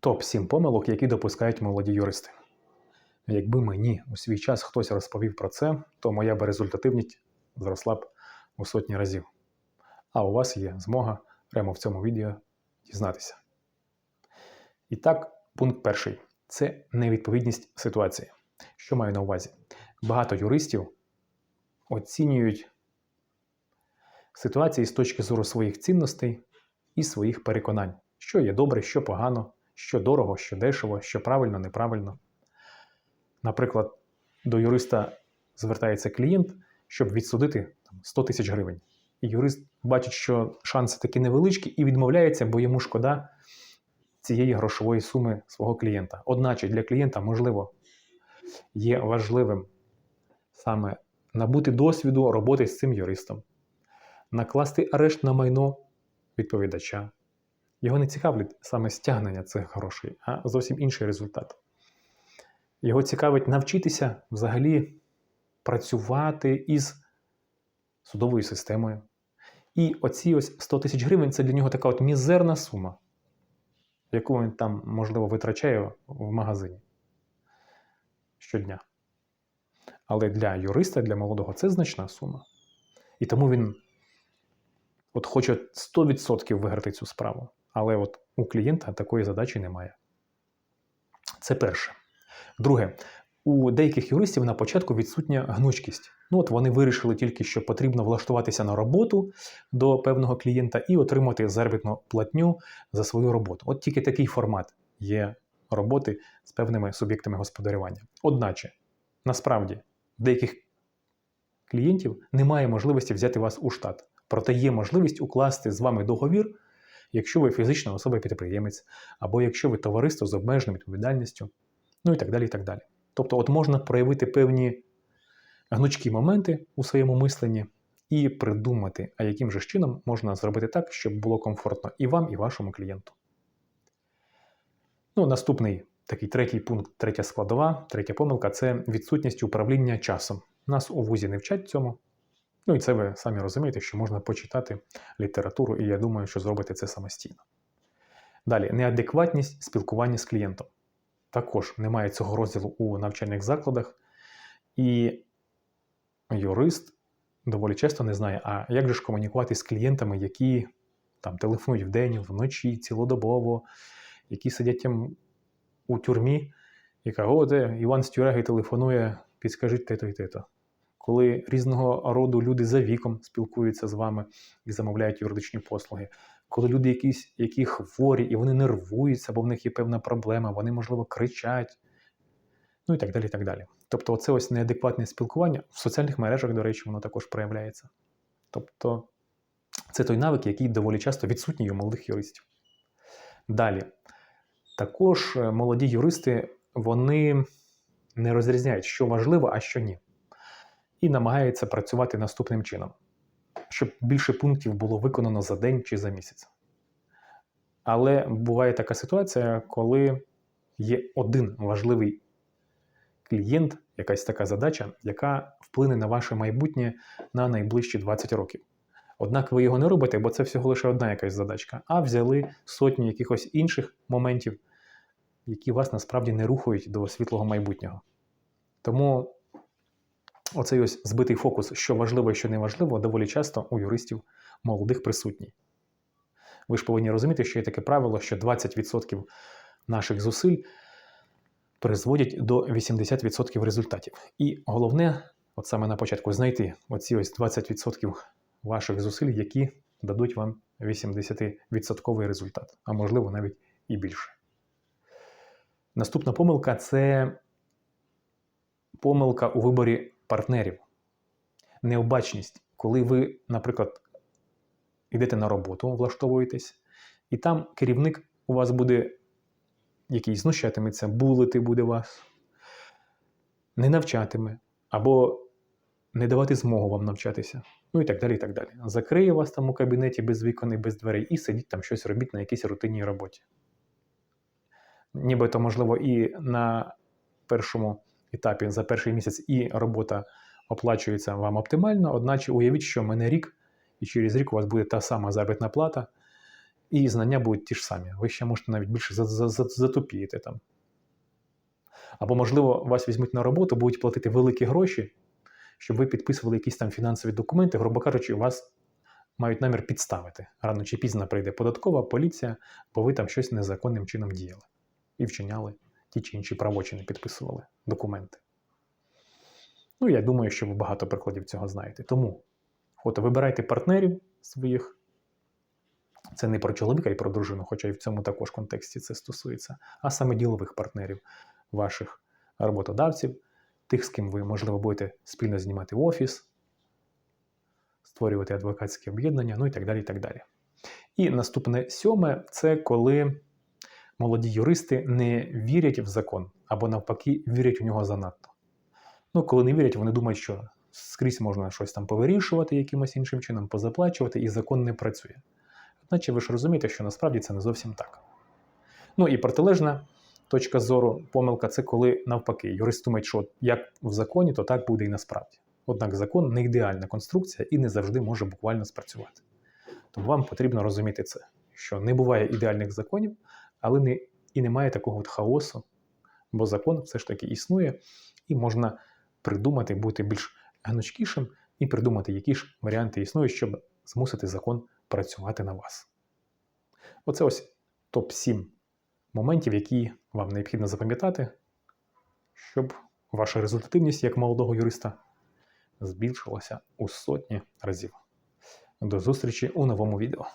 Топ-7 помилок, які допускають молоді юристи. Якби мені у свій час хтось розповів про це, то моя би результативність зросла б у сотні разів. А у вас є змога прямо в цьому відео дізнатися. І так, пункт перший це невідповідність ситуації. Що маю на увазі? Багато юристів оцінюють ситуації з точки зору своїх цінностей і своїх переконань, що є добре, що погано, що дорого, що дешево, що правильно, неправильно. Наприклад, до юриста звертається клієнт, щоб відсудити 100 тисяч гривень. І юрист бачить, що шанси такі невеличкі, і відмовляється, бо йому шкода цієї грошової суми свого клієнта. Одначе для клієнта, можливо, є важливим саме набути досвіду роботи з цим юристом, накласти арешт на майно відповідача. Його не цікавить саме стягнення цих грошей, а зовсім інший результат. Його цікавить навчитися взагалі працювати із судовою системою. І оці ось 100 тисяч гривень це для нього така от мізерна сума, яку він там, можливо, витрачає в магазині щодня. Але для юриста, для молодого це значна сума. І тому він от хоче 100% виграти цю справу. Але от у клієнта такої задачі немає. Це перше. Друге, у деяких юристів на початку відсутня гнучкість. Ну от вони вирішили тільки, що потрібно влаштуватися на роботу до певного клієнта і отримати заробітну платню за свою роботу. От тільки такий формат є роботи з певними суб'єктами господарювання. Одначе, насправді, деяких клієнтів немає можливості взяти вас у штат. Проте є можливість укласти з вами договір, якщо ви фізична особа-підприємець, або якщо ви товариство з обмеженою відповідальністю, ну і так далі. і так далі. Тобто, от можна проявити певні гнучкі моменти у своєму мисленні і придумати, а яким же чином можна зробити так, щоб було комфортно і вам, і вашому клієнту. Ну, Наступний такий третій пункт, третя складова, третя помилка це відсутність управління часом. Нас у вузі не вчать цьому. Ну і це ви самі розумієте, що можна почитати літературу, і я думаю, що зробите це самостійно. Далі, неадекватність спілкування з клієнтом. Також немає цього розділу у навчальних закладах, і юрист доволі часто не знає, а як же ж комунікувати з клієнтами, які там телефонують вдень, вночі, цілодобово, які сидять у тюрмі, і кажуть, о, де Іван з тюреги телефонує, підскажіть те-то і те-то. Коли різного роду люди за віком спілкуються з вами і замовляють юридичні послуги, коли люди якісь, які хворі і вони нервуються, бо в них є певна проблема, вони, можливо, кричать, ну і так далі. і так далі. Тобто, оце ось неадекватне спілкування в соціальних мережах, до речі, воно також проявляється. Тобто, це той навик, який доволі часто відсутній у молодих юристів. Далі, також е, молоді юристи вони не розрізняють, що важливо, а що ні. І намагаються працювати наступним чином, щоб більше пунктів було виконано за день чи за місяць. Але буває така ситуація, коли є один важливий клієнт, якась така задача, яка вплине на ваше майбутнє на найближчі 20 років. Однак ви його не робите, бо це всього лише одна якась задачка, а взяли сотні якихось інших моментів, які вас насправді не рухають до світлого майбутнього. Тому оцей ось збитий фокус, що важливо і що не важливо, доволі часто у юристів молодих присутній. Ви ж повинні розуміти, що є таке правило, що 20% наших зусиль призводять до 80% результатів. І головне, от саме на початку, знайти оці ось 20% ваших зусиль, які дадуть вам 80% результат, а можливо навіть і більше. Наступна помилка це помилка у виборі партнерів. Необачність, коли ви, наприклад, йдете на роботу, влаштовуєтесь, і там керівник у вас буде, який знущатиметься, булити буде вас, не навчатиме, або не давати змогу вам навчатися. Ну і так далі. і так далі. Закриє вас там у кабінеті без вікон і без дверей, і сидіть там щось робіть на якійсь рутинній роботі. Нібито, можливо, і на першому етапі за перший місяць і робота оплачується вам оптимально, одначе уявіть, що мене рік, і через рік у вас буде та сама заробітна плата, і знання будуть ті ж самі. Ви ще можете навіть більше за- за- за- затупіти там. Або, можливо, вас візьмуть на роботу, будуть платити великі гроші, щоб ви підписували якісь там фінансові документи, грубо кажучи, вас мають намір підставити. Рано чи пізно прийде податкова, поліція, бо ви там щось незаконним чином діяли і вчиняли ті чи інші правочини, підписували документи. Ну, я думаю, що ви багато прикладів цього знаєте. Тому от, вибирайте партнерів своїх. Це не про чоловіка і про дружину, хоча і в цьому також контексті це стосується, а саме ділових партнерів, ваших роботодавців, тих, з ким ви, можливо, будете спільно знімати офіс, створювати адвокатські об'єднання, ну і так далі. І так далі. І наступне сьоме це коли молоді юристи не вірять в закон або навпаки вірять в нього занадто. Ну, коли не вірять, вони думають, що скрізь можна щось там повирішувати якимось іншим чином, позаплачувати, і закон не працює. Одначе ви ж розумієте, що насправді це не зовсім так. Ну і протилежна точка зору, помилка це коли навпаки, юрист думає, що як в законі, то так буде і насправді. Однак закон не ідеальна конструкція і не завжди може буквально спрацювати. Тому вам потрібно розуміти це, що не буває ідеальних законів, але не, і немає такого от хаосу, бо закон все ж таки існує, і можна придумати, бути більш гнучкішим і придумати, які ж варіанти існують, щоб змусити закон працювати на вас. Оце ось топ-7 моментів, які вам необхідно запам'ятати, щоб ваша результативність як молодого юриста збільшилася у сотні разів. До зустрічі у новому відео.